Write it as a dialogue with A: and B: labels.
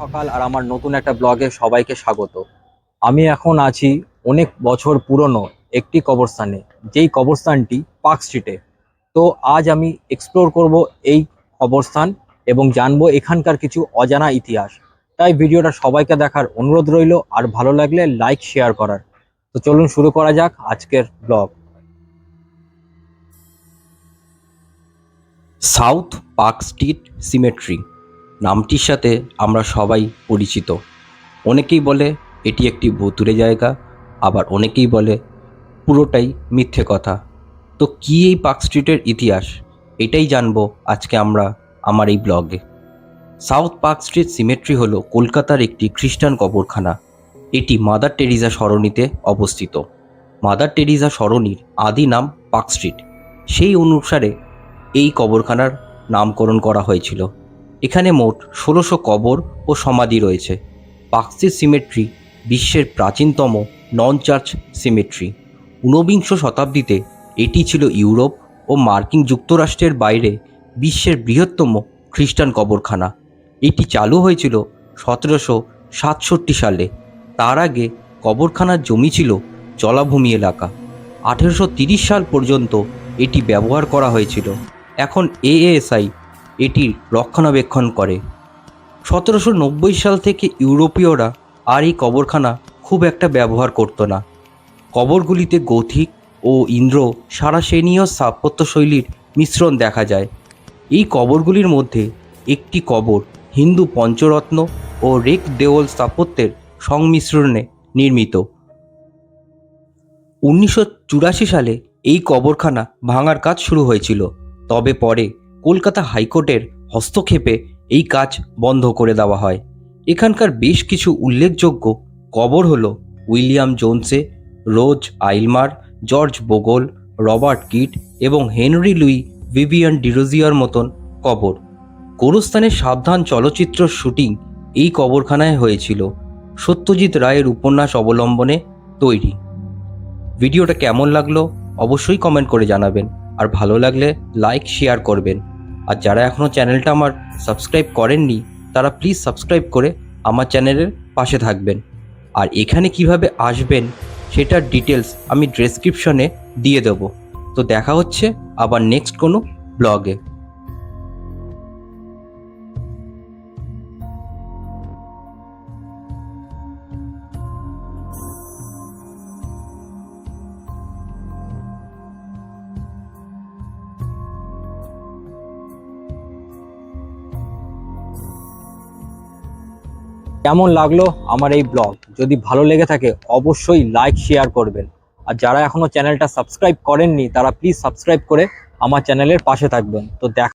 A: সকাল আর আমার নতুন একটা ব্লগে সবাইকে স্বাগত। আমি এখন আছি অনেক বছর পুরনো একটি কবরস্থানে, যেই কবরস্থানটি পার্ক স্ট্রিটে। তো আজ আমি এক্সপ্লোর করব এই কবরস্থান এবং জানব এখানকার কিছু অজানা ইতিহাস। তাই ভিডিওটা সবাইকে দেখার অনুরোধ রইল, আর ভালো লাগলে লাইক শেয়ার করার। তো চলুন শুরু করা যাক আজকের blog.
B: South Park Street cemetery. নামটির সাথে আমরা সবাই পরিচিত। অনেকেই বলে এটি একটি ভুতুরে জায়গা, আবার অনেকেই বলে পুরোটাই মিথ্যে কথা। তো কী এই পার্ক স্ট্রিটের ইতিহাস? এটাই জানব আজকে আমরা আমার এই ব্লগে। সাউথ পার্ক স্ট্রিট সিমেট্রি হলো কলকাতার একটি খ্রিস্টান কবরখানা। এটি মাদার টেরিজা সরণিতে অবস্থিত। মাদার টেরিজা সরণির আদি নাম পার্ক স্ট্রিট। সেই অনুসারে এই কবরখানার নামকরণ করা হয়েছিল। এখানে মোট ষোলোশো কবর ও সমাধি রয়েছে। পাকসির সিমেট্রি বিশ্বের প্রাচীনতম নন চার্চ সিমেট্রি। ঊনবিংশ শতাব্দীতে এটি ছিল ইউরোপ ও মার্কিন যুক্তরাষ্ট্রের বাইরে বিশ্বের বৃহত্তম খ্রিস্টান কবরখানা। এটি চালু হয়েছিল সতেরোশো সাতষট্টি সালে। তার আগে কবরখানার জমি ছিল জলাভূমি এলাকা। আঠেরোশো সাল পর্যন্ত এটি ব্যবহার করা হয়েছিল। এখন এএসআই এটির রক্ষণাবেক্ষণ করে। সতেরোশো নব্বই সাল থেকে ইউরোপীয়রা আর এই কবরখানা খুব একটা ব্যবহার করতো না। কবরগুলিতে গথিক ও ইন্দ্র সারা সারাসেনীয় স্থাপত্যশৈলীর মিশ্রণ দেখা যায়। এই কবরগুলির মধ্যে একটি কবর হিন্দু পঞ্চরত্ন ও রেক দেওয়াল স্থাপত্যের সংমিশ্রণে নির্মিত। উনিশশো চুরাশি সালে এই কবরখানা ভাঙার কাজ শুরু হয়েছিল। তবে পরে কলকাতা হাইকোর্টের হস্তক্ষেপে এই কাজ বন্ধ করে দেওয়া হয়। এখানকার বেশ কিছু উল্লেখযোগ্য কবর হল William জোনসে, Rose Aylmer, George Bogle, Robert Kyd এবং হেনরি লুই ভিভিয়ান ডিরোজিয়ার মতন কবর। গোরস্থানের সাবধান চলচ্চিত্র শুটিং এই কবরখানায় হয়েছিল। সত্যজিৎ রায়ের উপন্যাস অবলম্বনে তৈরি। ভিডিওটা কেমন লাগল অবশ্যই কমেন্ট করে জানাবেন। আর ভালো লাগলে লাইক, শেয়ার করবেন। আর যারা এখনও চ্যানেলটা আমার সাবস্ক্রাইব করেননি, তারা প্লিজ সাবস্ক্রাইব করে আমার চ্যানেলের পাশে থাকবেন। আর এখানে কীভাবে আসবেন সেটার ডিটেলস আমি ডেসক্রিপশনে দিয়ে দেবো। তো দেখা হচ্ছে আবার নেক্সট কোনো ব্লগে
A: কেমন লাগল আমার এই ব্লগ? যদি ভালো লেগে থাকে, অবশ্যই লাইক শেয়ার করবেন। আর যারা এখনও চ্যানেলটা সাবস্ক্রাইব করেননি, তারা প্লিজ সাবস্ক্রাইব করে আমার চ্যানেলের পাশে থাকবেন। তো দেখা